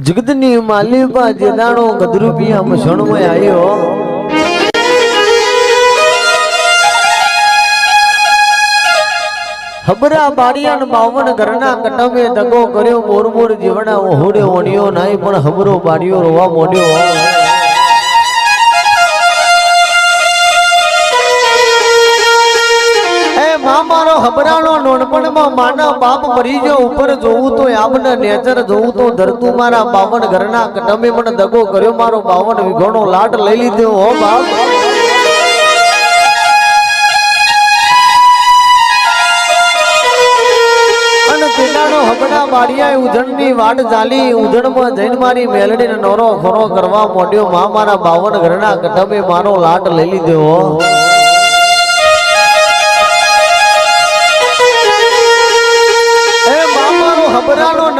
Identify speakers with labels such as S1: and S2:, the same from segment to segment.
S1: જગતની માલિપા જેદાણો ગદરૂપિયા મસણમાં આવ્યો હબરા બારિયાન બાવન ઘરના કટમે દગો કર્યો મોર મોર જીવણા ઓહોડે ઓણ્યો નાઈ પણ હબરો બારિયો રોવા મોડ્યો મા મારો હબરાનો નોનપણમાં માના બાપ મરી ઉપર જોવું તો આમને નેચર, જોવું તો ધરતું મારા બાવન ઘરના કટમે મને દગો કર્યો, મારો બાવન વિઘોનો લાટ લઈ લીધો, હો બાપ. વાટ ચાલી ઉધણમાં જૈન મારી મેલડીને નોરો ખોરો કરવા મોડ્યો, મા મારા બાવન ઘરના કટમે મારો લાટ લઈ લીધો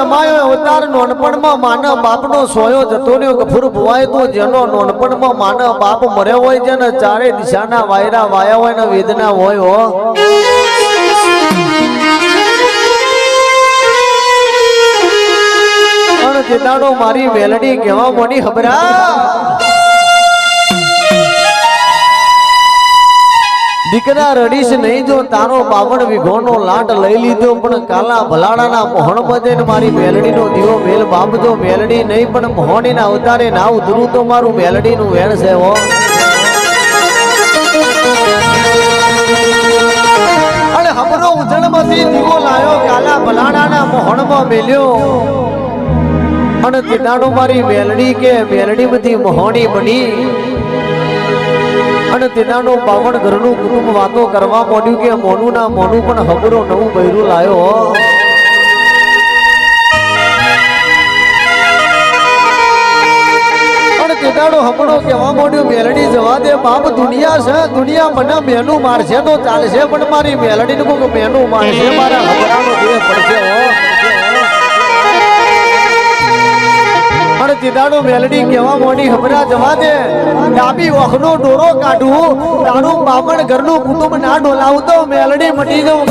S1: નમાયો અવતાર નોનપણમાં માનવ બાપનો સોયો જતો રહ્યો ગફુર ભવાય તો જેનો નોનપણમાં માનવ બાપ મર્યો હોય છે ને ચારે દિશાના વાયરા વાયા હોય ને વેદના હોય હો. પણ તેદાડો મારી વેલડી કહેવા મોડી હબરા દીકરા રડીશ નહીં જો, તારો બાવન વિઘોનો લાટ લઈ લીધો, પણ કાલા ભલાડાના મોહણ બજે મારી મેલડીનો દીવો મેલ બાબજો મેલડી નહીં, પણ મોહણીના અવતારે ના ઉતરું તો મારું મેલડીનું વેણ હો. અને હમરો ઉજળમાંથી દીવો લાયો, કાલા ભલાડાના મોહણમાં મેલ્યો. અને તેદાડો મારી મેલડી કે મેલડી બધી મોહણી બની. અને તેનાનો બાવન ઘરનું કુટુંબ વાતો કરવા માંડ્યું કે મોનું ના મોનું પણ હબરો નવું બૈરું લાયો. અને તેદાડો હબડો કહેવા માંડ્યો, મેલડી જવા દે, બાપ દુનિયા છે, દુનિયા મને મેનું મારશે તો ચાલશે પણ મારી મેલડીને કોક મેનું મારશે, મારા હબરાનો દેહ પડશે હો મેલડી કેવા મોડી હમણાં જવા દે. ડાબી વખનો ડોરો કાઢું. તારું બામણ ઘરનું કુટુંબ ના ડોલાવું મેલડી મટી જવું.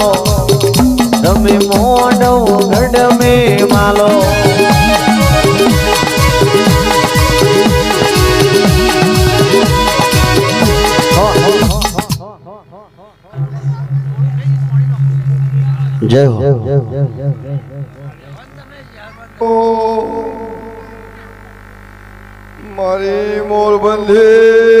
S1: માલો. તમે મોડો ગઢ મે માલો. જય હો.
S2: મારી મોરબંધી